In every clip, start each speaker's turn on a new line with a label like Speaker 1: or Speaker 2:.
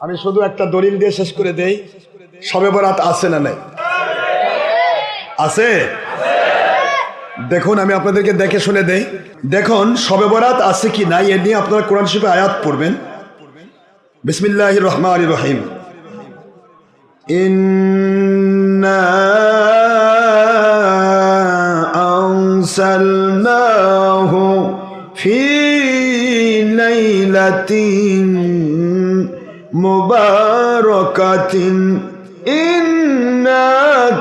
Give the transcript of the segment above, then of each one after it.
Speaker 1: আমি শুধু একটা দলিল দিয়ে শেষ করে দেই সবে বরাত আছে না নাই আছে দেখুন আমি আপনাদেরকে দেখে শুনে দেই দেখুন সবে বরাত আছে কি নাই এ নিয়ে আপনারা কোরআন শিফে আয়াত পড়বেন বিসমিল্লাহ রহমান রহিম ইন্না أنزلناه في ليلة مباركة إنا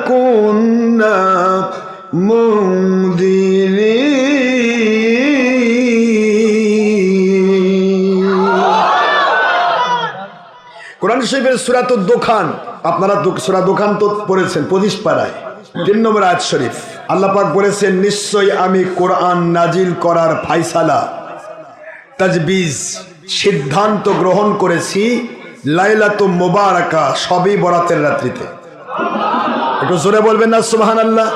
Speaker 1: كنا منذرين কোরআন শরীফের সুরাত দোকান আপনারা দো- সুরা দোকান তো পড়েছেন পঁচিশ পাড়ায় তিন নম্বর আয়াত শরীফ আল্লাহ পাক বলেছেন নিশ্চয়ই আমি কোরআন নাজিল করার ফাইসালা তাজবিজ সিদ্ধান্ত গ্রহণ করেছি লাইলাত মোবারকা, সবই বরাতের রাত্রিতে। একটু জোরে বলবেন না সুবাহান আল্লাহ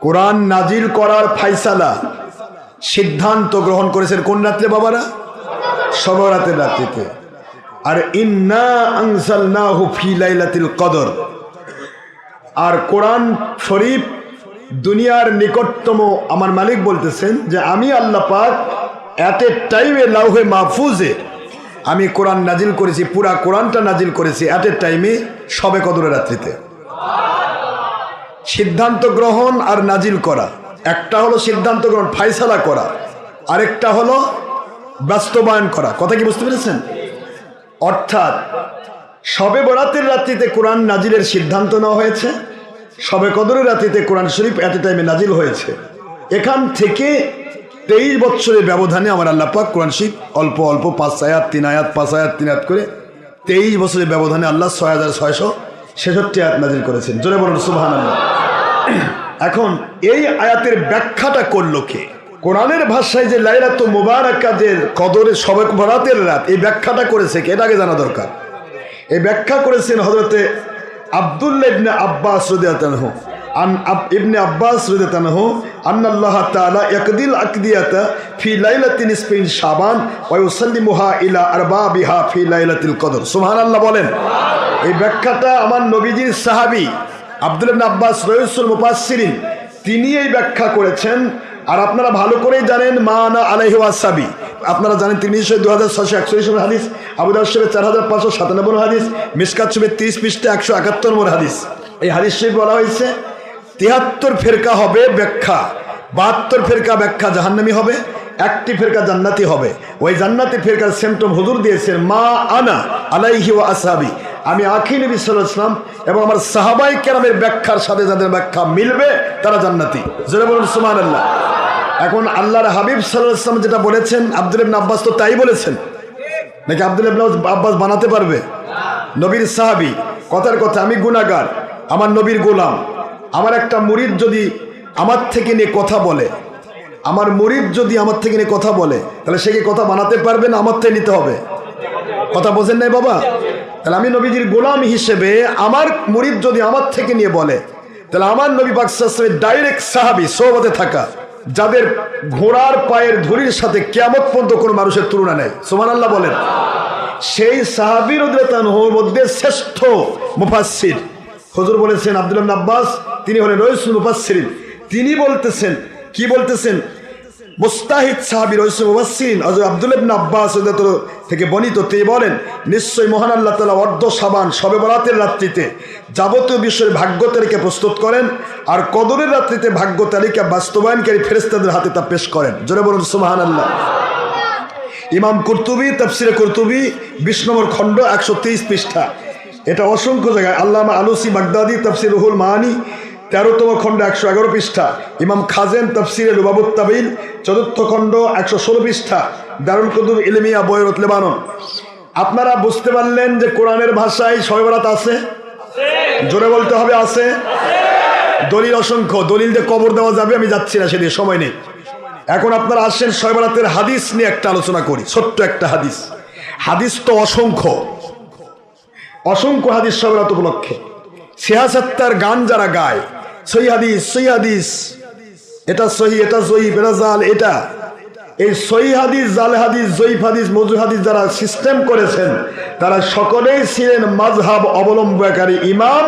Speaker 1: কোরআন নাজিল করার ফাইসালা, সিদ্ধান্ত গ্রহণ করেছেন কোন রাত্রে বাবারা? সবরাতের রাত্রিতে। আর লাইলাতিল কদর। আর কোরআন শরীফ দুনিয়ার নিকটতম, আমার মালিক বলতেছেন যে আমি আল্লাহ পাক এট এ টাইমে লাউহে মাহফুজে আমি কোরআন নাজিল করেছি, পুরা কোরআনটা নাজিল করেছি এট এ টাইমে সবে কদরের রাত্রিতে। সিদ্ধান্ত গ্রহণ আর নাজিল করা। একটা হলো সিদ্ধান্ত গ্রহণ, ফাইসালা করা। আরেকটা হলো বাস্তবায়ন করা। কথা কি বুঝতে পেরেছেন? অর্থাৎ সবে বরাতের রাত্রিতে কোরআন নাজিলের সিদ্ধান্ত নেওয়া হয়েছে, সবে কদরের রাত্রিতে কোরআন শরীফ এত টাইমে নাজিল হয়েছে। এখান থেকে তেইশ বছরের ব্যবধানে আমার আল্লাহ পাক কোরআন শরীফ অল্প অল্প পাঁচ আয়াত, তিন আয়াত, পাঁচ আয়াত, তিন আয়াত করে তেইশ বছরের ব্যবধানে আল্লাহ ছয় হাজার ছয়শো ছেষট্টি আয়াত নাজিল করেছেন। জোরে বলুন সুবহান এখন এই আয়াতের ব্যাখ্যাটা করল কে? কোরআনের ভাষায় যে লাইলাত মুবারাকাদের কদরে সবে বরাতের রাত, এই ব্যাখ্যাটা করেছে কে? এটা আগে জানা দরকার। এই ব্যাখ্যা করেছেন হজরতে আব্দুল্লাহ আব্বাস রাদিয়াল্লাহু ইবনে আব্বাস রাদিয়াল্লাহু আন্না আল্লাহ তাআলা ইয়াকদিল আকদিয়াতা ফি লাইলাতিন ইসফিন শাবান ওয়া ইউসাল্লিমুহা ইলা আরবাবিহা ফি লাইলাতিল কদর। সুবহানাল্লাহ বলেন, এই ব্যাখ্যাটা আমার নবীজির সাহাবী আব্দুল আব্বাস রয়ুসুল মুফাসসিরিন, তিনি এই ব্যাখ্যা করেছেন। আর আপনারা ভালো করেই জানেন, মানা আলাইহি ওয়াসাবি। আপনারা জানেন তিনি নিশ্চয়ই দু হাজার ছশো একচল্লিশ নম্বর হাদিস আবুদার শরীফ চার হাজার পাঁচশো সাতানব্বই হাদিস, মিসকাত শরীফের তিরিশ পৃষ্ঠে একশো একাত্তর নম্বর হাদিস। এই হাদিস শরীফ বলা হয়েছে তিয়াত্তর ফেরকা হবে ব্যাখ্যা। বাহাত্তর ফেরকা ব্যাখ্যা জাহান্নামি হবে, একটি ফেরকা জান্নাতি হবে। ওই জান্নাতি ফেরকার সেমটম হুজুর দিয়েছেন, মা আনা আলাইহি ও আসাবি আমি আখি নবী সাল্লাম এবং আমার সাহাবাই কেরামের ব্যাখ্যার সাথে যাদের ব্যাখ্যা মিলবে, তারা জান্নাতি। জোরে বলুন, সুবহানাল্লাহ। এখন আল্লাহর হাবিব সাল্লাম যেটা বলেছেন, আব্দুল ইবনে আব্বাস তো তাই বলেছেন। নাকি আব্দুল ইবনে আব্বাস বানাতে পারবে? নবীর সাহাবি, কথার কথা, আমি গুনাহগার, আমার নবীর গোলাম। আমার একটা মুরিদ যদি আমার থেকে নিয়ে কথা বলে, আমার মুরিদ যদি আমার থেকে নিয়ে কথা বলে, তাহলে সে কি কথা বানাতে পারবে না? আমার থেকে নিতে হবে। কথা বোঝেন নাই বাবা? তাহলে আমি নবীজির গোলাম হিসেবে আমার মুরিদ যদি আমার থেকে নিয়ে বলে, তাহলে আমার নবী বাক্সের ডাইরেক্ট সাহাবি সোহবতে থাকা, যাদের ঘোড়ার পায়ের ধুরির সাথে কেমত পর্যন্ত কোনো মানুষের তুলনা নেই। সোমান আল্লাহ বলেন। সেই সাহাবির মধ্যে শ্রেষ্ঠ মুফাসির হজুর বলেছেন আব্দুল আব্বাস, তিনি হলেন রইসুল মুফাসসিরিন। তিনি বলতেছেন, কি বলতেছেন? মুস্তাহিদ সাহাবি রইসুল মুফাসসিরিন, হযরত আব্দুল আব্বাস থেকে বর্ণিত, তিনি বলেন, নিশ্চয়ই মহান আল্লাহ তালা অর্ধ সাবান শবে বরাতের রাত্রিতে যাবতীয় বিষয়ের ভাগ্য তালিকা প্রস্তুত করেন আর কদরের রাত্রিতে ভাগ্য তালিকা বাস্তবায়নকারী ফেরেশতাদের হাতে তা পেশ করেন। জোরে বলুন সুমাহান আল্লাহ ইমাম কুরতুবি, তফসিরে কুরতুবি, বিশ খণ্ড, একশো তেইশ পৃষ্ঠা। এটা অসংখ্য জায়গায়। আল্লামা আলুসি বাগদাদি তফসির রুহুল মাহানি, তেরোতম খণ্ড একশো এগারো পৃষ্ঠা। ইমাম খাজেন তফসিরে রুবাবুত তাবিল, চতুর্থ খণ্ড একশো ষোলো পৃষ্ঠা। দারুল কদুর ইলমিয়া বয়রত লেবানন। আপনারা বুঝতে পারলেন যে কোরআনের ভাষায় শয়বরাত আছে? জোরে বলতে হবে, আছে? দলিল অসংখ্য। দলিল দিয়ে কবর দেওয়া যাবে, আমি যাচ্ছি না সেদিকে সময় নেই। এখন আপনারা আসেন শয়বরাতের হাদিস নিয়ে একটা আলোচনা করি, ছোট্ট একটা হাদিস। হাদিস তো অসংখ্য। অসংখ্য হাদিস শয়বরাত উপলক্ষে। সিয়াসত্তার গান যারা গায় সই হাদিস সই হাদিস। এটা সহি এটা সহি বেরাজাল এটা। এই সই হাদিস, জাল হাদিস, জয়ীফ হাদিস মজু হাদিস যারা সিস্টেম করেছেন, তারা সকলেই ছিলেন মাঝহাব অবলম্বনকারী ইমাম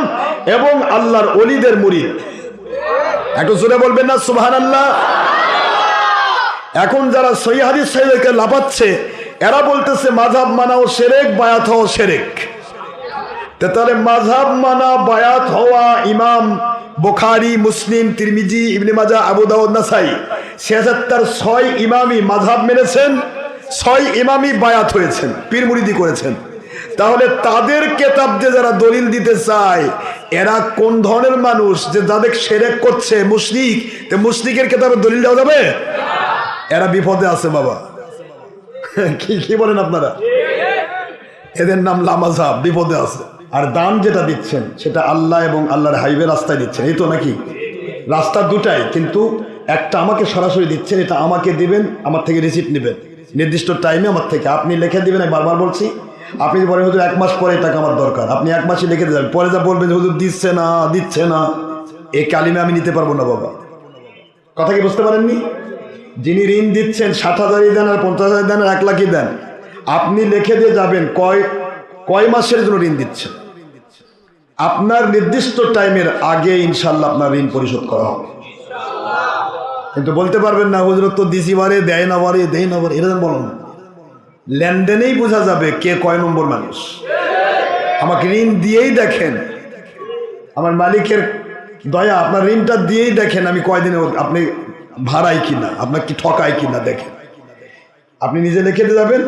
Speaker 1: এবং আল্লাহর অলিদের মুরিদ। একটু জোরে বলবেন না সুবহান আল্লাহ এখন যারা সই হাদিস সাহেবকে লাফাচ্ছে, এরা বলতেছে মাঝহাব মানাও সেরেক, বায়াত সেরেক। তাহলে মাঝাব মানা বায়াত হওয়া ইমাম বোখারি, মুসলিম, তিরমিজি, ইবনে মাজা, আবু দাউদ, নাসাই ছিয়াত্তর ছয় ইমামই মাঝাব মেনেছেন, ছয় ইমামই বায়াত হয়েছেন পীর মুরিদি করেছেন। তাহলে তাদের কেতাব যে যারা দলিল দিতে চায়, এরা কোন ধরনের মানুষ যে যাদের সেরেক করছে মুশরিক? তো মুশরিকের কেতাবে দলিল দেওয়া যাবে? এরা বিপদে আছে বাবা। কি কি বলেন আপনারা? এদের নাম লামাজাব বিপদে আছে। আর দান যেটা দিচ্ছেন, সেটা আল্লাহ এবং আল্লাহর হাইওয়ে রাস্তায় দিচ্ছেন। এই তো নাকি? রাস্তা দুটাই, কিন্তু একটা আমাকে সরাসরি দিচ্ছেন, এটা আমাকে দিবেন, আমার থেকে রিসিপ্ট নেবেন। নির্দিষ্ট টাইমে আমার থেকে। আপনি লিখে দেবেন, আমি বারবার বলছি, আপনি বলেন হুজুর এক মাস পরে টাকা আমার দরকার। আপনি এক মাসে লিখে দেবেন পরে যা বলবেন যে, হুজুর, দিচ্ছে না দিচ্ছে না। এই কালিমে আমি নিতে পারব না, বাবা। কথা কি বুঝতে পারেননি? যিনি ঋণ দিচ্ছেন, ষাট হাজারই দেন আর পঞ্চাশ হাজার দেন আর এক লাখই দেন। আপনি লিখে দিয়ে যাবেন, কয় কয় মাসের জন্য ঋণ দিচ্ছেন? আপনার নির্দিষ্ট টাইমের আগে ইনশাল্লাহ আপনার ঋণ পরিশোধ করা হবে। কিন্তু বলতে পারবেন না, হুজুর তো দিছি বারে, দেয় না বারে, দেয় না বারে, এরকম বলো লেনদেনেই বোঝা যাবে কে কয় নম্বর মানুষ। আমাকে ঋণ দিয়েই দেখেন। আমার মালিকের দয়া, আপনার ঋণটা দিয়েই দেখেন আমি কয়দিনে আপনি ভাড়াই কিনা, আপনার কি ঠকাই কিনা দেখেন। আপনি নিজে লিখে যাবেন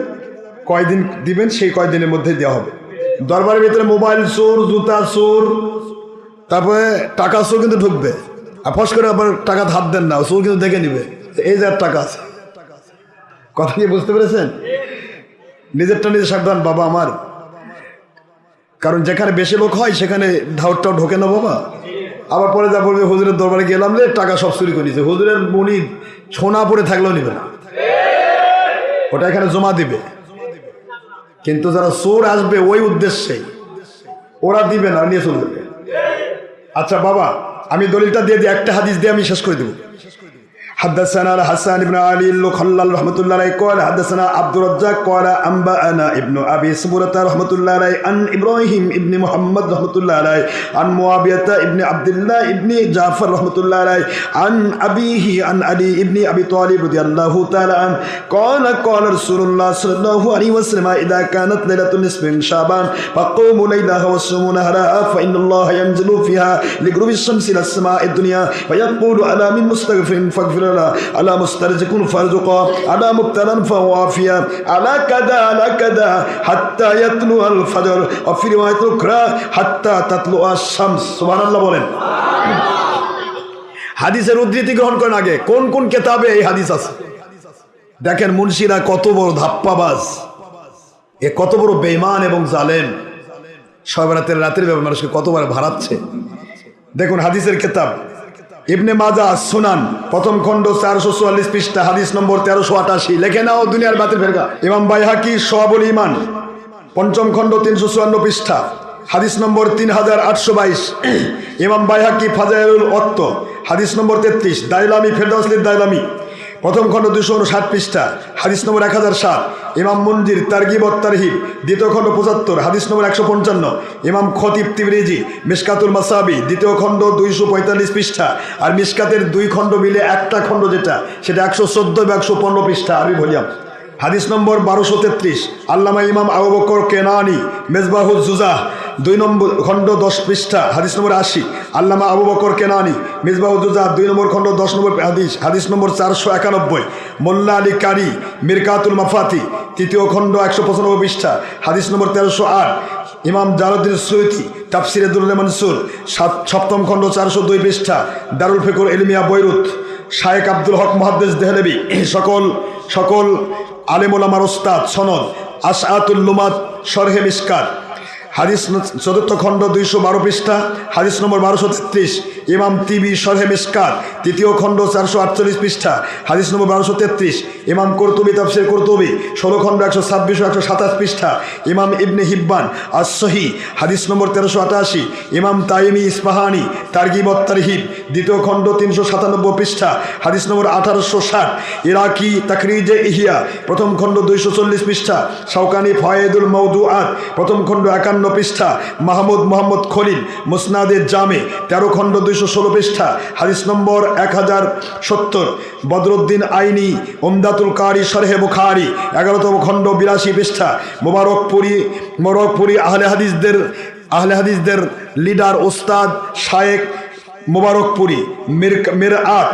Speaker 1: কয়দিন দিবেন, সেই কয়দিনের মধ্যে দেওয়া হবে। দরবারের ভিতরে মোবাইল চোর, জুতা চোর, তারপরে টাকা চোর কিন্তু ঢুকবে। আর ফস করে আবার টাকা ধার দেন না, চোর কিন্তু দেখে নিবে। এই যার টাকা আছে। কথা কি বুঝতে পেরেছেন? নিজেরটা নিজে সাবধান, বাবা আমার। কারণ যেখানে বেশি লোক হয়, সেখানে ধাউরটাও ঢোকে না, বাবা। আবার পরে যা বলবে, হুজুরের দরবারে গেলাম রে টাকা সব চুরি করে নিয়েছে। হুজুরের মনি সোনা পরে থাকলেও নিবে না। ওটা এখানে জমা দিবে। কিন্তু যারা চোর আসবে ওই উদ্দেশ্যে, ওরা দিবে না, নিয়ে চলে যাবে। আচ্ছা বাবা, আমি দলিলটা দিয়ে দিই, একটা হাদিস দিয়ে আমি শেষ করে দেবো। حدثنا الحسن بن علي الخلال رحمة الله عليه قال حدثنا عبد الرزاق قال أنبأنا ابن أبي سبرة رحمة الله عليه عن إبراهيم ابن محمد رحمة الله عليه عن معاوية ابن عبد الله ابن جعفر رحمة الله عليه عن أبيه عن علي ابن أبي طالب رضي الله تعالى عنه قال قال رسول الله صلى الله عليه وسلم إذا كانت ليلة النصف من شعبان فقوموا ليلها وصوموا نهرها فإن الله ينزل فيها لغروب الشمس إلى السماء الدنيا فيقول على من مستغفر فاغفر له على مسترزق فارزقا على مبتلا فهو عافيا على كذا على كذا حتى يطلع الفجر وفي رواية أخرى حتى تطلع الشمس سبحان الله বলেন হাদিসের উদ্ধৃতি গ্রহণ করেন আগে কোন কোন কেতাবে এই হাদিস আছে দেখেন মুন্সিরা কত বড় ধাপ্পাবাজ এ কত বড় বেইমান এবং জালেম সব রাতের রাতের ব্যাপারে মানুষকে কতবার ভাড়াচ্ছে দেখুন হাদিসের কেতাব ইবনে মাজা, সুনান, প্রথম খণ্ড চারশো চুয়াল্লিশ পৃষ্ঠা, হাদিস নম্বর তেরোশো আটাশি। লেখে নাও দুনিয়ার বাতিল ফেরকা। ইমাম বাইহাকি সোহাবুল ইমান পঞ্চম খণ্ড তিনশো চুয়ান্ন পৃষ্ঠা, হাদিস নম্বর তিন হাজার আটশো বাইশ। ইমাম বাইহাকি ফাজায়ুল অত্ত, হাদিস নম্বর তেত্রিশ। দাইলামি ফেরদাউসলির দাইলামি প্রথম খণ্ড দুশো ষাট পৃষ্ঠা, হাদিস নম্বর এক হাজার সাত, ইমাম মঞ্জির তারগিব তারহিব, দ্বিতীয় খণ্ড পঁচাত্তর, হাদিস নম্বর একশো পঞ্চান্ন, ইমাম খতিব তিবরিজি, মিসকাতুল মাসাবি, দ্বিতীয় খণ্ড দুইশো পঁয়তাল্লিশ পৃষ্ঠা, আর মিসকাতের দুই খণ্ড মিলে একটা খণ্ড যেটা, সেটা একশো চোদ্দ বা একশো পনেরো পৃষ্ঠা, আরবি ভলিয়াম হাদিস নম্বর বারোশো তেত্রিশ, আল্লামা ইমাম আবু বকর কেনানি মেজবাহুল জুজাহ দুই নম্বর খণ্ড দশ পৃষ্ঠা, হাদিস নম্বর আশি। আল্লামা আবু বকর কেনানি মিসবাহুল জুজাহ দুই নম্বর খণ্ড দশ নম্বর হাদিস হাদিস নম্বর চারশো একানব্বই। মোল্লা আলী কারি, মিরকাতুল মাফাতি, তৃতীয় খণ্ড একশো পঁচানব্বই পৃষ্ঠা, হাদিস নম্বর তেরোশো আট। ইমাম জারুদ্দিন সৈয়দি তাফসিরে দুল্লে মনসুর, সাত, সপ্তম খণ্ড চারশো দুই পৃষ্ঠা, দারুল ফেকুর এলমিয়া বৈরুত। শায়েক আব্দুল হক মহাদ্দেস দেহলেবি, সকল সকল আলেমুলামার ওস্তাদ সনদ, আশআতুল লুমাত, শরহে মিসকাত। হাদিস চতুর্থ খণ্ড দুইশো বারো পৃষ্ঠা, হাদিস নম্বর বারোশো তেত্রিশ, ইমাম তিবি সরহে তৃতীয় খণ্ড চারশো আটচল্লিশ পৃষ্ঠা, হাদিস নম্বর বারোশো তেত্রিশ, ইমাম কর্তুবি তাফসির কর্তুবি, ষোলো খণ্ড একশো ছাব্বিশ একশো সাতাশ পৃষ্ঠা, ইমাম ইবনে হিব্বান আসহি হাদিস নম্বর তেরোশো আটাশি, ইমাম তাইমি ইস্পাহানি তারগিব তারহিব দ্বিতীয় খণ্ড তিনশো সাতানব্বই পৃষ্ঠা, হাদিস নম্বর আঠারোশো ষাট, ইরাকি তাকরিজে ইহিয়া, প্রথম খণ্ড দুইশো চল্লিশ পৃষ্ঠা, শাওকানি ফয়েদুল মৌদু আত প্রথম খণ্ড একান্ন পৃষ্ঠা, মাহমুদ মোহাম্মদ খলিল, মুসনাদের জামে, তেরো খণ্ড দুইশো ষোলো পৃষ্ঠা, হাদিস নম্বর এক হাজার সত্তর, বদরুদ্দিন আইনি, ওমদাতুল কারি সরহে বুখারি, এগারোতম খণ্ড বিরাশি পৃষ্ঠা, মোবারকপুরি মোবারকপুরি আহলে হাদিসদের আহলে হাদিসদের লিডার ওস্তাদ শায়েক মোবারকপুরি, মির মির আত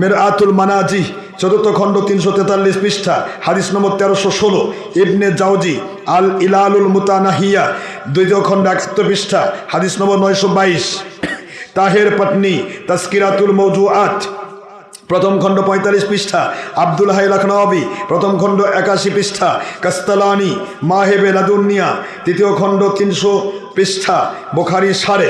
Speaker 1: মের আতুল মানাজি, চতুর্থ খণ্ড তিনশো তেতাল্লিশ পৃষ্ঠা, হাদিস নম্বর তেরোশো ষোলো, ইবনে জাউজি আল ইলালুল মুতানাহিয়া, দ্বিতীয় খণ্ড একাত্তর পৃষ্ঠা, হাদিস নম্বর নয়শো বাইশ। তাহের পত্নী তাস্কিরাতুল মৌজু আট প্রথম খণ্ড পঁয়তাল্লিশ পৃষ্ঠা, আব্দুল হাই লখনবী প্রথম খণ্ড একাশি পৃষ্ঠা, কাস্তালানি, মাহেবে লাদুনিয়া, তৃতীয় খণ্ড তিনশো পৃষ্ঠা, বোখারি সারে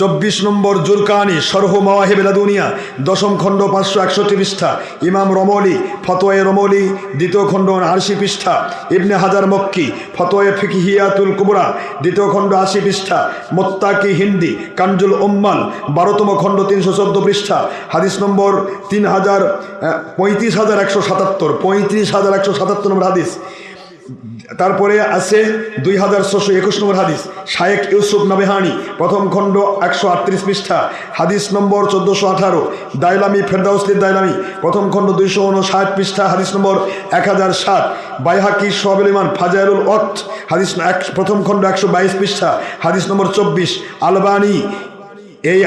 Speaker 1: চব্বিশ নম্বর জুরকানি সরহ মাওয়াহেব দুনিয়া দশম খণ্ড পাঁচশো একষট্টি পৃষ্ঠা, ইমাম রমলি, ফতোয়ে রমলি, দ্বিতীয় খণ্ড আশি পৃষ্ঠা, ইবনে হাজার মক্কি, ফতোয়ে ফিকিহিয়াতুল কুবরা, দ্বিতীয় খণ্ড আশি পৃষ্ঠা, মোত্তাকি হিন্দি কাঞ্জুল উম্মাল, বারোতম খণ্ড তিনশো চোদ্দ পৃষ্ঠা, হাদিস নম্বর তিন হাজার পঁয়ত্রিশ হাজার একশো সাতাত্তর, পঁয়ত্রিশ হাজার একশো সাতাত্তর নম্বর হাদিস। তারপরে আছে দুই হাজার ছশো একুশ নম্বর হাদিস শায়েক ইউসুফ নবেহানি, প্রথম খণ্ড একশো আটত্রিশ পৃষ্ঠা, হাদিস নম্বর চোদ্দোশো আঠারো দাইলামি ফেরদাউসলির দাইলামি প্রথম খণ্ড দুইশো উনষাট পৃষ্ঠা, হাদিস নম্বর এক হাজার সাত, বাইহাকি সোহাবুল ইমান অত হাদিস এক প্রথম খণ্ড একশো বাইশ পৃষ্ঠা, হাদিস নম্বর চব্বিশ, আলবানি, এই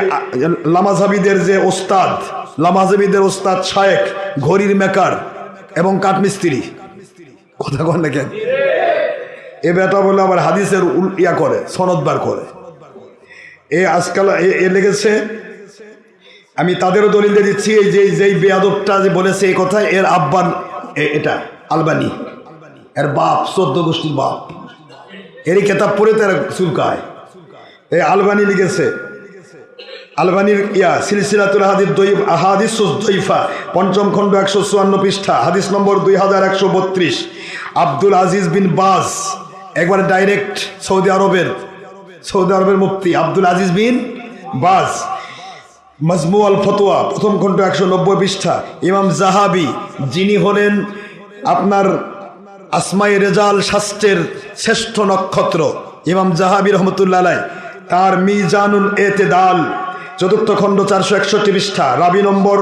Speaker 1: লামাজাবিদের যে ওস্তাদ, লামাজাবিদের ওস্তাদ শায়েক ঘড়ির মেকার এবং কাঠমিস্ত্রি। কথা কন না কেন? এ বেটা বলে আবার হাদিসের উল- ইয়া করে, সনদ বার করে। এ আজকাল এ- লেগেছে, আমি তাদেরও দলিল দিয়ে দিচ্ছি, এই যে, যেই বেয়াদবটা যে বলেছে এই কথা এর আব্বান এটা, আলবানি। এর বাপ, চোদ্দ গোষ্ঠীর বাপ। এরই কেতাব পড়ে তার চুলকায়। এই আলবানি লিখেছে আলবানির ইয়া সিলসিলাতুল হাদিস দই হাদিস দইফা পঞ্চম খণ্ড একশো চুয়ান্ন পৃষ্ঠা, হাদিস নম্বর দুই হাজার একশো বত্রিশ। আব্দুল আজিজ বিন বাজ, একবার ডাইরেক্ট সৌদি আরবের সৌদি আরবের মুফতি আব্দুল আজিজ বিন বাজ। মজমু আল ফতোয়া, প্রথম খণ্ড একশো নব্বই পৃষ্ঠা। ইমাম জাহাবি, যিনি হলেন আপনার আসমাই রেজাল শাস্ত্রের শ্রেষ্ঠ নক্ষত্র। ইমাম জাহাবি রহমতুল্লাহ তার মিজানুল এতেদাল চতুর্থ খণ্ড চারশো একষট্টি পৃষ্ঠা, রাবি নম্বর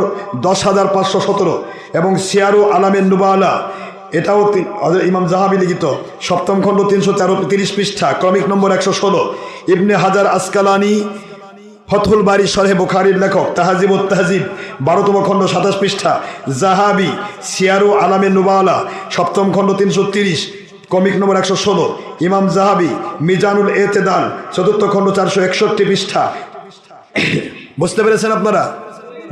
Speaker 1: দশ হাজার পাঁচশো সতেরো এবং সিয়ারু আলামের নুবালা। এটাও ইমাম জাহাবি লিখিত। সপ্তম খণ্ড তিনশো তেরো তিরিশ পৃষ্ঠা, ক্রমিক নম্বর একশো ষোলো। ইবনে হাজার আসকালানি ফথুল বাড়ি সরহে বুখারির লেখক, তাহাজিব তাহাজিব, বারোতম খণ্ড সাতাশ পৃষ্ঠা, জাহাবি, সিয়ারু আলামে নুবালা। সপ্তম খণ্ড তিনশো তিরিশ কমিক নম্বর একশো ষোলো। ইমাম জাহাবি, মিজানুল এতেদাল, চতুর্থ খণ্ড চারশো একষট্টি পৃষ্ঠা বুঝতে পেরেছেন আপনারা?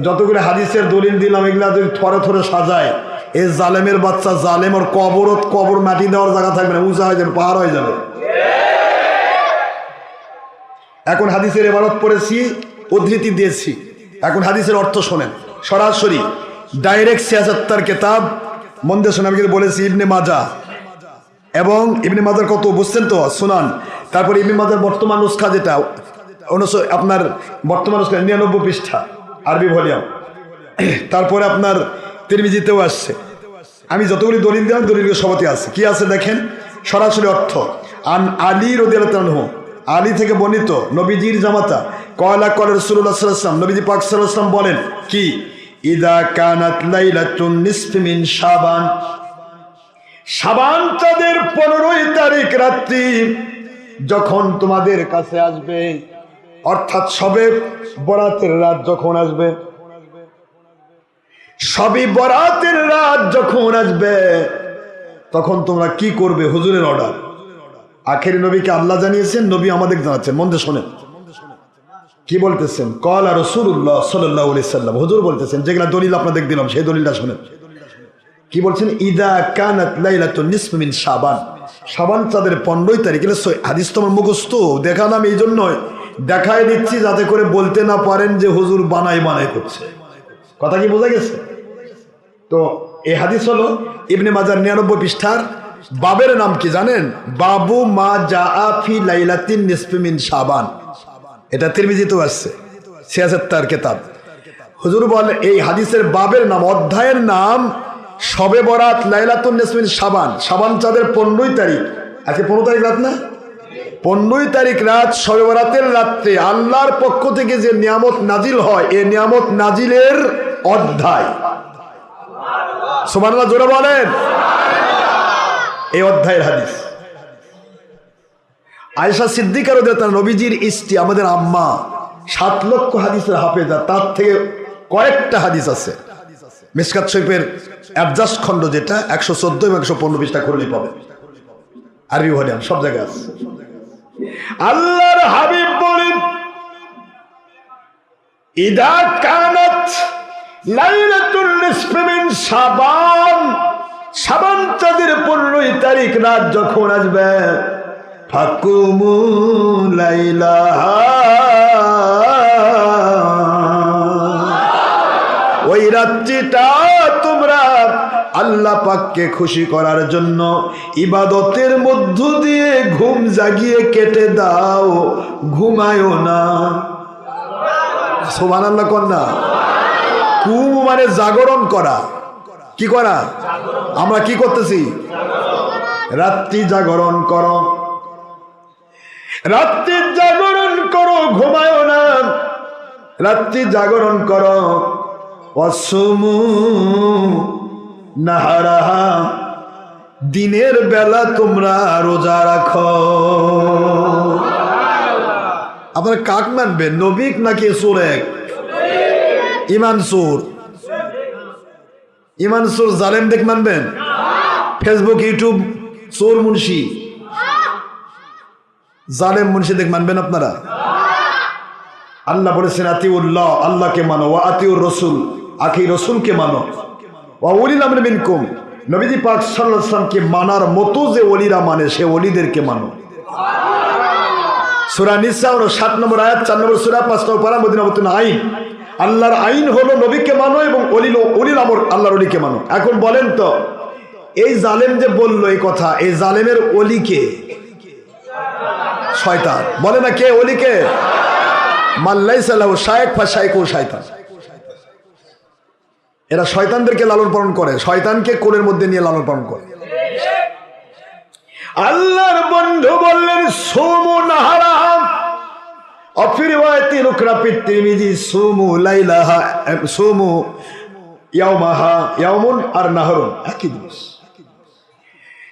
Speaker 1: যতগুলো হাদিসের দলিল দিলাম, এগুলা যদি থরে থরে সাজায়, এই জালেমের বাচ্চা জালেম ওর কবরত কবর মাটি দেওয়ার জায়গা থাকবে না, উঁচা হয়ে যাবে, পাহাড় হয়ে যাবে। এখন হাদিসের এবারত পড়েছি, উদ্ধৃতি দিয়েছি। এখন হাদিসের অর্থ শোনেন। সরাসরি ডাইরেক্ট সিয়াসত্তার কেতাব, মন্দে শোনেন, আমি বলেছি ইবনে মাজা। এবং ইবনে মাজার কত, বুঝছেন তো? শোনান। তারপর ইবনে মাজার বর্তমান নুসখা যেটা আপনার বর্তমান নিরানব্বই পৃষ্ঠা, আরবি ভলিউম। তারপরে আপনার তিরমিজিতেও আসছে। আমি যতগুলি দলিল দিলাম, দলিলগুলো সবতে আছে। কি আছে দেখেন? সরাসরি অর্থ। আন আলী রদিয়ালহ আলী থেকে বর্ণিত নবীজির জামাতা কয়লা কল রসুল্লাহ নবীজি পাক সাল্লাম বলেন, কি? ইদা লাইলাতুন তাদের পনেরোই তারিখ রাত্রি, যখন তোমাদের কাছে আসবে অর্থাৎ সবে বরাতের রাত যখন আসবে সবই বরাতের রাত যখন আসবে, তখন তোমরা কি করবে? হুজুরের অর্ডার আখেরি নবীকে আল্লাহ জানিয়েছেন, নবী আমাদের জানাচ্ছেন মন্দে শোনেন। কি বলতেছেন? কল আর রসুল্লাহ সাল্লাহ সাল্লাম। হুজুর বলতেছেন, যেগুলা দলিল আপনাদের দিলাম, সেই দলিলটা শোনেন। কি বলছেন? ইদা কানাত লাইলাতুন নিসফ মিন শাবান। সাবান চাঁদের পনেরোই তারিখ হাদিস তোমার মুখস্থ, দেখা নাম এই জন্যই। দেখাই দিচ্ছি যাতে করে বলতে না পারেন যে হুজুর বানাই বানাই করছে। কথা কি বোঝা গেছে? তো এই হাদিস হলো ইবনে মাজার নিরানব্বই পৃষ্ঠার বাবের নাম কি জানেন? বাবু মা জা ফি লাইলাতিন নিসফিমিন সাবান এটা তিরমিজিতেও আসছে সিয়াসত্তার কেতাব। হুজুর বলে, এই হাদিসের বাবের নাম, অধ্যায়ের নাম সবে বরাত লাইলাতুন নিসফিন সাবান সাবান চাঁদের পনেরোই তারিখ। আজকে পনেরো তারিখ রাত না? পনেরোই তারিখ রাত সবে বরাতের রাত্রে আল্লাহর পক্ষ থেকে যে নিয়ামত নাজিল হয় এই নিয়ামত নাজিলের অধ্যায়। সুবহানাল্লাহ, জোরে বলেন। এই অধ্যায়ের হাদিস। আয়েশা সিদ্দিকার তার নবীজির ইস্তি আমাদের আম্মা, সাত লক্ষ হাদিসের হাফেজা, তার থেকে কয়েকটা হাদিস আছে। মিসকাত শরীফের অ্যাডজাস্ট খণ্ড যেটা, একশো চোদ্দ এবং একশো পনেরো পৃষ্ঠা করলেই পাবে। আরবি ভলিয়াম সব জায়গায় আছে। আল্লাহর হাবিব বলেন, ইদা কানাত লাইলাতুল নিসফি মিন শাবান শাবান চাঁদের পনেরোই তারিখ রাত যখন আসবে, ফাকুমু লাইলা ওই রাত্রিটা আল্লাহ পাককে খুশি করার জন্য ইবাদতের মধ্য দিয়ে ঘুম জাগিয়ে কেটে দাও, ঘুমায়ও না। সোমান আল্লাহ কন্যা কুম মানে জাগরণ করা। কি করা? আমরা কি করতেছি? রাত্রি জাগরণ করো। রাত্রি জাগরণ করো, ঘুমায়ও না। রাত্রি জাগরণ করো। অসমু নাহারাহা, দিনের বেলা তোমরা রোজা রাখো। আপনারা কাক মানবেন, নবিক নাকি সুরেক ইমান সুর। ইমান সুর জালেম দেখ মানবেন? ফেসবুক, ইউটিউব চোর মুন্সি। জালেম মুন্সি দেখ মানবেন আপনারা? আল্লাহ বলেছেন, আতিউল্লাহ, আল্লাহকে মানো আতিউর রসুল আখি রসুলকে মানো। অলিল আমর মিনকুম। নবীজি পাক সাল্লামকে মানার মতো যে অলিরা মানে সে অলিদেরকে মানো। সুরা নিসা হলো সাত নম্বর আয়াত, চার নম্বর সুরা, পাঁচ নম্বর আইন। আল্লাহর আইন হলো নবীকে মানো এবং অলিল অলিল আমর আল্লাহর অলিকে মানো। এখন বলেন তো, এই জালেম যে বলল এই কথা, এই জালেমের অলিকে শয়তান। বলে না কে অলিকে মাল্লাই সাল্লাহ শায়েক ফা শায়েক ও শয়তান। এরা শয়তানদেরকে লালন পালন করে। শয়তানকে কোলের মধ্যে নিয়ে লালন পালন করে। আল্লাহর বন্ধু বললেন, সোমু নাহারাহাম অফিরওয়াতি রুকরা পিতৃমিজি সোমু লাইলাহা, সোমু ইয়াউমাহা, ইয়াউমুন আর নাহরুন। একই জিনিস।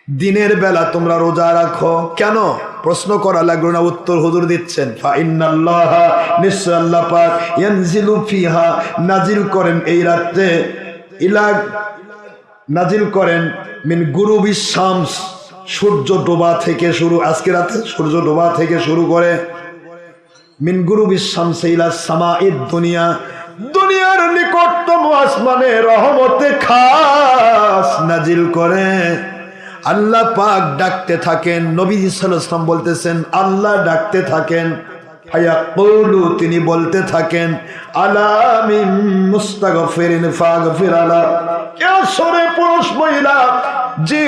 Speaker 1: দিনের বেলা তোমরা রোজা রাখো। কেন? প্রশ্ন করা লাগল না, উত্তর হুজুর দিচ্ছেন। নাজিল করেন এই রাত্রে। ইলা, নাজিল করেন মিন গুরুবি শামস, সূর্য ডোবা থেকে শুরু, আজকে রাতে সূর্য ডোবা থেকে শুরু করে মিন গুরুবি শামসে ইলা সামাইদ দুনিয়া। দুনিয়ার নিকটতম আসমানে রহমতে খাস নাজিল করে। আল্লাহ পাক ডাকতে থাকেন নবী সাল্লাম বলতেছেন, আল্লাহ ডাকতে থাকেন। তিনি বলতে থাকেন সরে পুরুষ মহিলা যে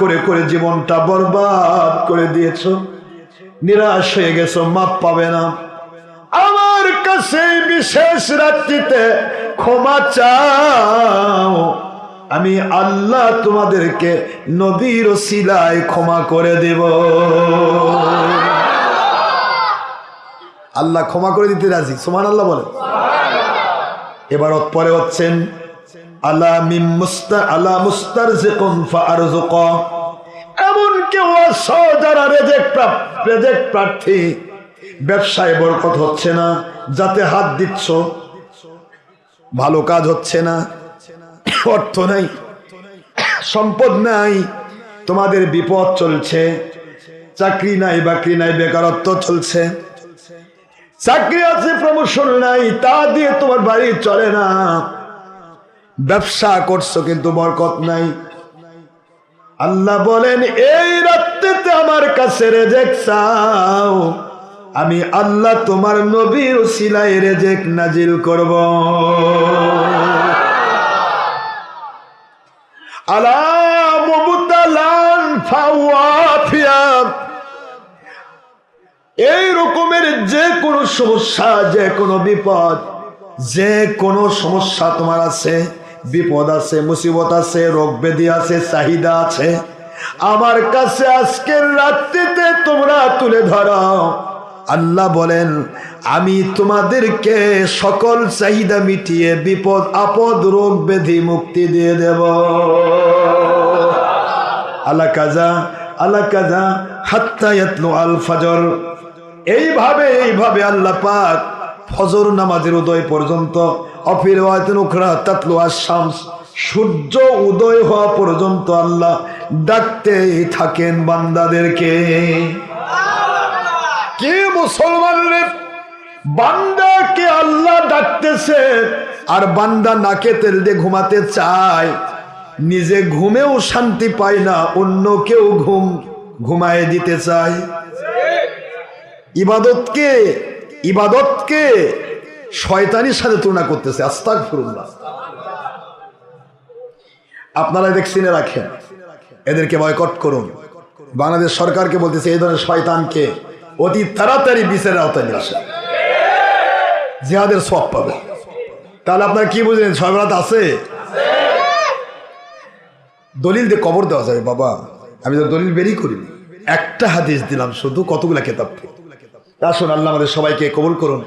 Speaker 1: করে করে জীবনটা বরবাদ করে দিয়েছ। নিরাশ হয়ে গেছো, মাপ পাবে না। আমার কাছে বিশেষ রাত্রিতে ক্ষমা চাও। আমি আল্লাহ তোমাদেরকে নবীর শিলায় ক্ষমা করে দেব। আল্লাহ ক্ষমা করে দিতে রাজি সোমান আল্লাহ বলে এবার পরে হচ্ছেন মুস্তার যে যারা রেজেক্ট প্রার্থী, ব্যবসায় বরকত হচ্ছে না, যাতে হাত দিচ্ছ, ভালো কাজ হচ্ছে না অর্থ নাই, সম্পদ নাই, তোমাদের বিপদ চলছে, চাকরি নাই, বাকরি নাই, বেকারত্ব চলছে। চাকরি আছে প্রমোশন নাই, তা দিয়ে তোমার বাড়ি চলে না। ব্যবসা করছ, কিন্তু বরকত নাই। আল্লাহ বলেন, এই রাত্রিতে আমার কাছে রেজেক চাও। আমি আল্লাহ তোমার নবীর সিলাই রেজেক নাজিল করব। এই রকমের যে কোনো সমস্যা, যে কোনো বিপদ, যে কোনো সমস্যা তোমার আছে, বিপদ আছে, মুসিবত আছে, রোগ ব্যাধি আছে, চাহিদা আছে, আমার কাছে আজকের রাত্রিতে তোমরা তুলে ধরো। আল্লাহ বলেন, আমি তোমাদেরকে সকল চাহিদা মিটিয়ে বিপদ, আপদ, রোগ ব্যাধি মুক্তি দিয়ে দেব। আলা কাজা আলা কাজা হাত্তায়াতলু আল ফজর। এইভাবে এইভাবে আল্লাহ পাক ফজর নামাজের উদয় পর্যন্ত, অফির ওয়াতিনুখরা তাতলু আশামস সূর্য উদয় হওয়া পর্যন্ত আল্লাহ ডাকতেই থাকেন বান্দাদেরকে। কে মুসলমান রে বান্দাকে আল্লাহ ডাকতেছে, আর বান্দা নাকে তেল দিয়ে ঘুমাতে চায়। নিজে ঘুমেও শান্তি পায় না, অন্য কেউ ঘুম ঘুমায় দিতে চায়। ইবাদতকে ইবাদতকে শয়তানির সাথে তুলনা করতেছে আস্তাক ফুরুল্লাহ আপনারা এদের চিনে রাখেন, এদেরকে বয়কট করুন। বাংলাদেশ সরকারকে বলতেছে, এই ধরনের শয়তানকে অতি তাড়াতাড়ি বিচারের আওতায় নিয়ে আসে জিহাদের সব পাবে তাহলে আপনার কি বুঝলেন? ছয় রাত আছে? দলিল দিয়ে কবর দেওয়া যাবে, বাবা। আমি তো দলিল বেরি করি একটা হাদিস দিলাম শুধু কতগুলা কেতাব থেকে। আসুন, আল্লাহ আমাদের সবাইকে কবুল করুন।